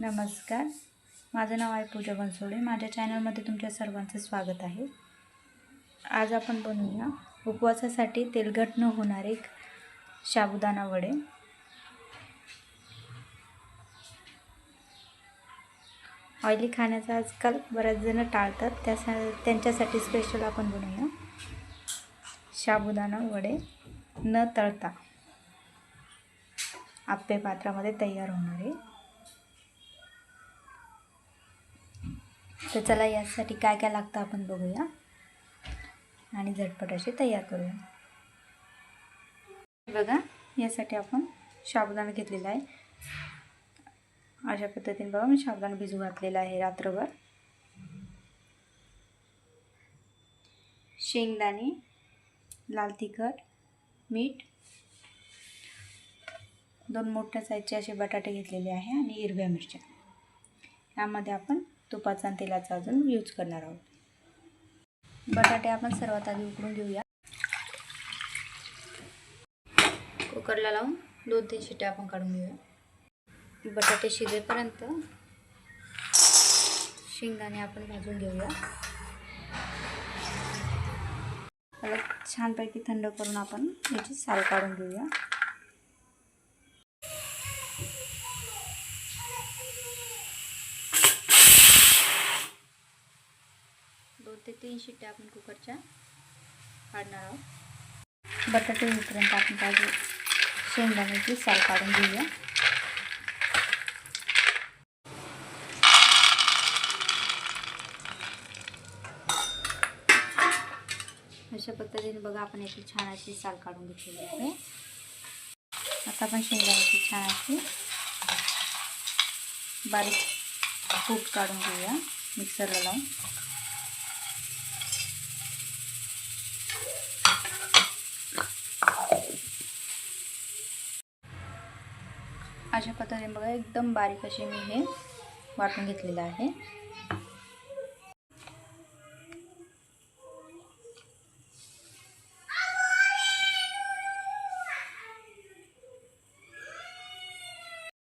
नमस्कार. माझं नाव आहे पूजा बनसोडे. माझ्या चॅनलमध्ये तुमच्या सर्वांचं स्वागत आहे. आज आपण बनवूया उपवासासाठी तेलघट न होणारे साबुदाणा वडे. ऑइली खाण्याचा आजकाल बऱ्याच जणं टाळतात. त्यासा त्यांच्यासाठी स्पेशल आपण बनवूया साबुदाणा वडे. न तळता आप्पे पात्रामध्ये तयार होणारे तर चला यासाठी काय काय लागतं आपण बघूया. आणि झटपट असे तयार करूया. बघा यासाठी आपण साबुदाणा घेतलेला आहे. अशा पद्धतीने बघा मी साबुदाणा भिजू घातलेला आहे रात्रभर. शेंगदाणे लाल तिखट मीठ दोन मोठ्या साईजचे असे बटाटे घेतलेले आहे आणि हिरव्या मिरच्या. यामध्ये आपण तुपाचा आणि तेलाचा अजून यूज करणार आहोत. बटाटे आपण सर्वात आधी उकडून घेऊया. कुकरला लावून दोन तीन शिट्या आपण काढून घेऊया. बटाटे शिजेपर्यंत शेंगदाणे आपण भाजून घेऊया. त्याला छानपैकी थंड करून आपण याची साल काढून घेऊया. ते तीन शिट्ट्या आपण कुकरच्या काढणार आहोत. बटाटे होईपर्यंत आपण काजू शेंगदाण्याची साल घेऊया. अशा बघा आपण याची छान अशी साल आहे. आता आपण शेंगदाण्याची छान अशी बारीक कूट काढून घेऊया. मिक्सरला अशा पद्धतीने बघा, एकदम बारीक असे मी हे वाटून घेतलेलं आहे.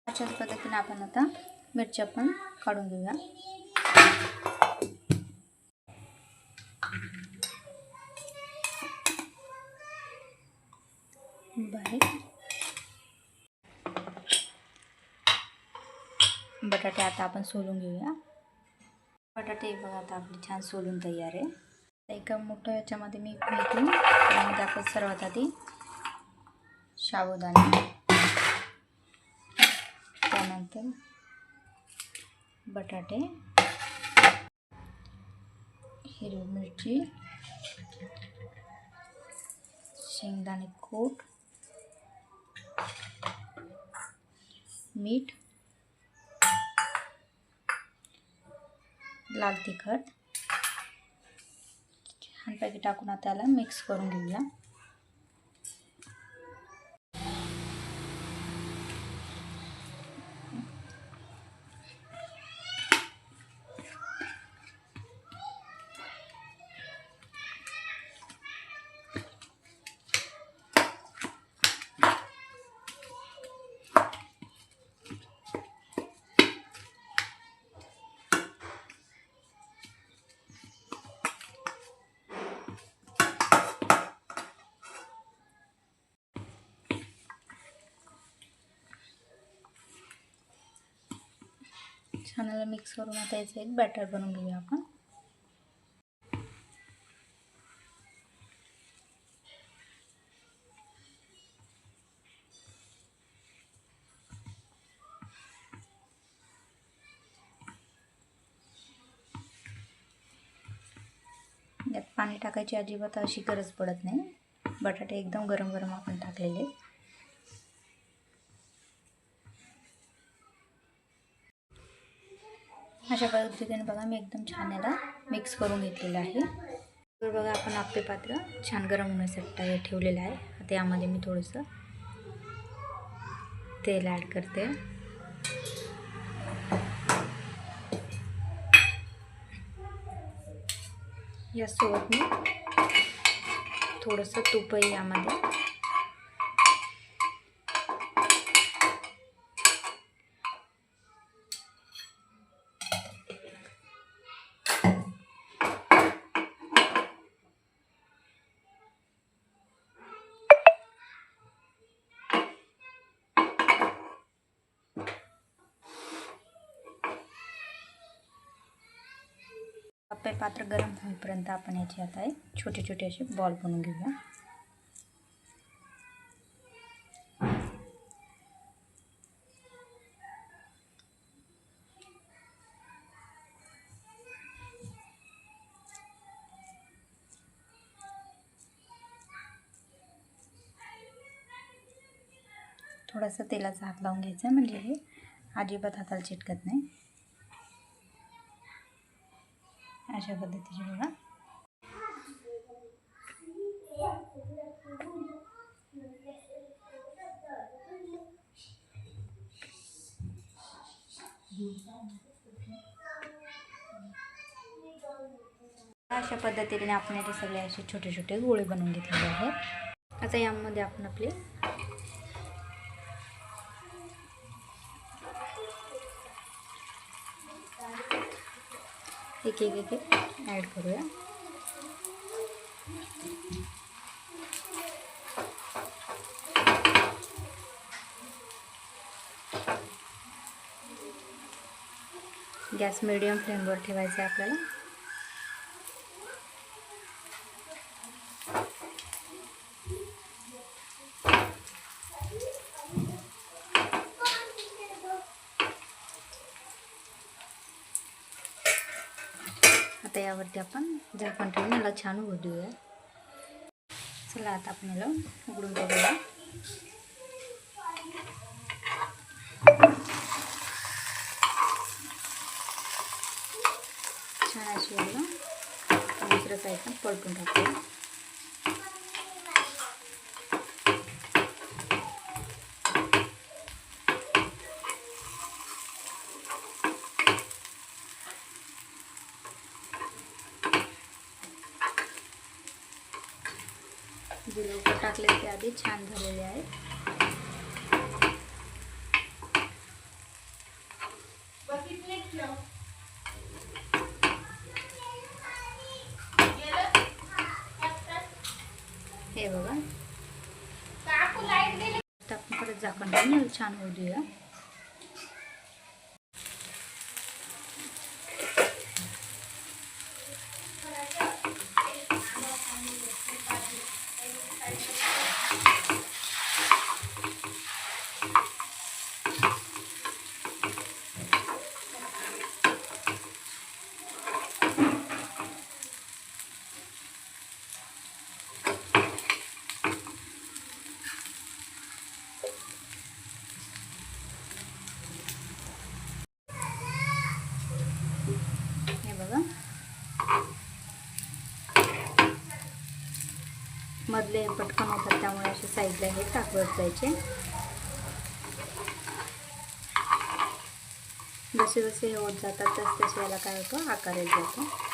अशाच पद्धतीने आता मिरच्या पण काढून आता आपण सोलून घेऊया. बटाटे बघा आता आपली छान सोलून तयार आहे. एका मोठ्या याच्यामध्ये मी घेतो त्यामध्ये आपण सर्वात आधी साबुदाणे. त्यानंतर बटाटे हिरवी मिरची शेंगदाणे कूट मीठ लाल तिखट. छानपैकी टाकून आता त्याला मिक्स करून घेऊया. छान मिक्स करून आता याचं एक बॅटर बनवून घेऊया आपण. यात पाणी टाकायची अजिबात अशी गरज पडत नाही. बटाटे एकदम गरम गरम आपण टाकलेले. अशा पद्धतीने बघा मी एकदम छान याला मिक्स करून घेतलेलं आहे. तर बघा आपण आपले पात्र छान गरम होण्यासाठी ठेवलेलं आहे. आता यामध्ये मी थोडंसं तेल ॲड करते. यासोबत मी थोडंसं तुपही यामध्ये आपले पात्र गरम होईपर्यंत आपण याचे आता एक छोटे छोटे असे बॉल बनवून घेऊया. थोडासा तेलाचा हात लावून घ्यायचा म्हणजे हे अजिबात हाताला चिटकत नाही. अशा पद्धतीचे बघा. अशा पद्धतीने आपण याचे सगळे असे छोटे छोटे गोळे बनवून घेतलेले आहेत. आता यामध्ये आपण आपले एक एक एक ऐड करूया गॅस मिडियम फ्लेमवर ठेवायचा आहे आपल्याला यावरती आपण झाकण ठेवून याला छान होऊ देऊया चला आता आपण याला उघडून बघूया. छान अशी याला दुसरं दुसऱ्या पण पलटून टाकूया. आधी छान झालेले आहेत. हे बघा. आपण परत झाकण छान होऊ देऊया. हे जायचे. जसे जसे हे होत जातात तस तसे याला काय होतं? आकार येत जातो.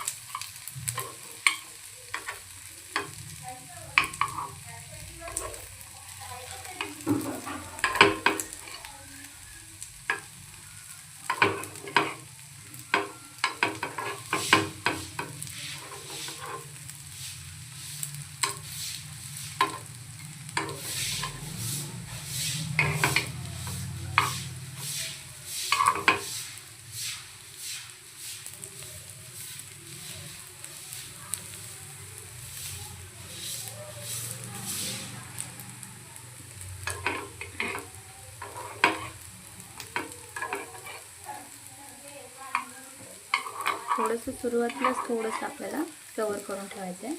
थोडंसं सुरुवातीलाच थोडंसं आपल्याला कवर करून ठेवायचं आहे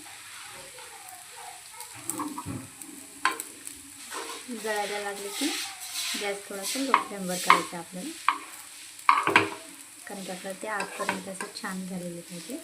जळायला लागले की गॅस थोडासा लो फ्लेमवर करायचा आपल्याला. कारण की आपल्याला ते आजपर्यंत असं छान झालेले पाहिजे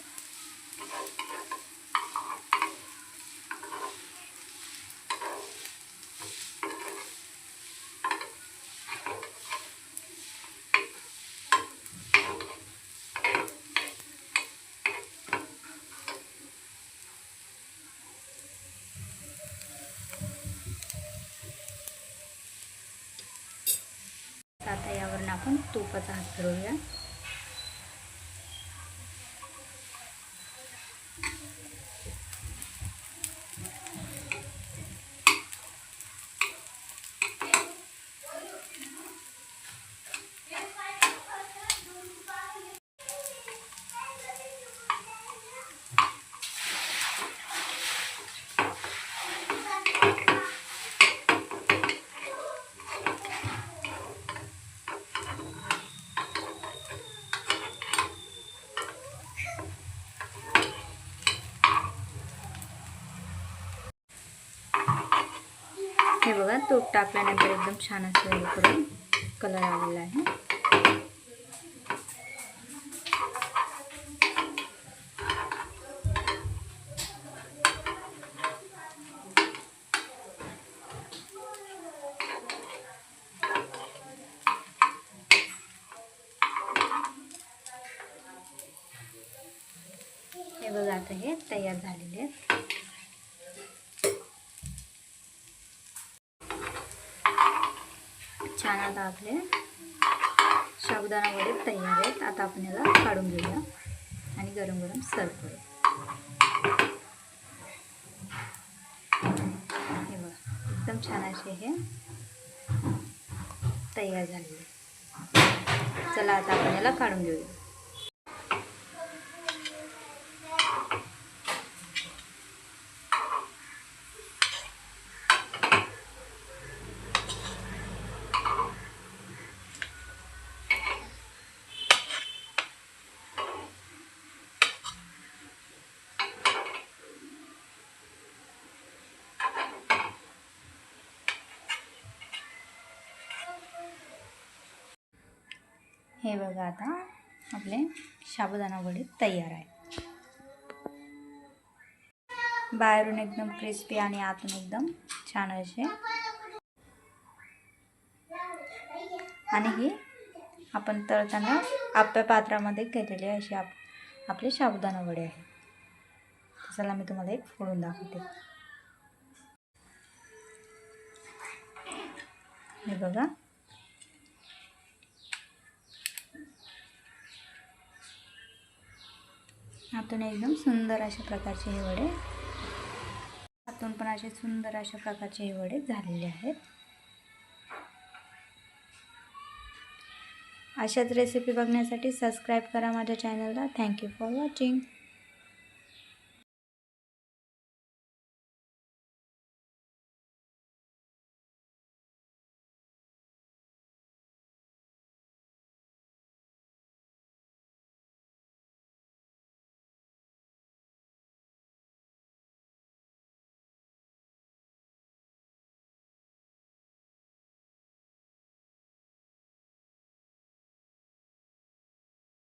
आता यावरून आपण तुपाचा हात फिरवूया. टाकल्यानंतर एकदम छान असं हे करून कलर आलेला आहे. हे बघा आता हे तयार झालेले आहेत. छान आता आपले साबुदाणा वडे तयार आहेत. आता आपण याला काढून घेऊया आणि गरम गरम सर्व करू. हे बघा एकदम छान असे हे तयार झालेले चला आता आपण याला काढून घेऊया. हे बघा आता आपले साबुदाणा वडे तयार आहे बाहेरून एकदम क्रिस्पी आणि आतून एकदम छान असे. आणि हे आपण तळताना आप्या पात्रामध्ये केलेले असे आप आपले साबुदाणा वडे आहे चला मी तुम्हाला एक फोडून दाखवते. हे बघा. आतून एकदम सुंदर अशा प्रकारचे हे वडे. आतून पण असे सुंदर अशा प्रकारचे हे वडे झालेले आहेत. अशाच रेसिपी बघण्यासाठी सबस्क्राईब करा माझ्या चॅनलला थँक्यू फॉर वॉचिंग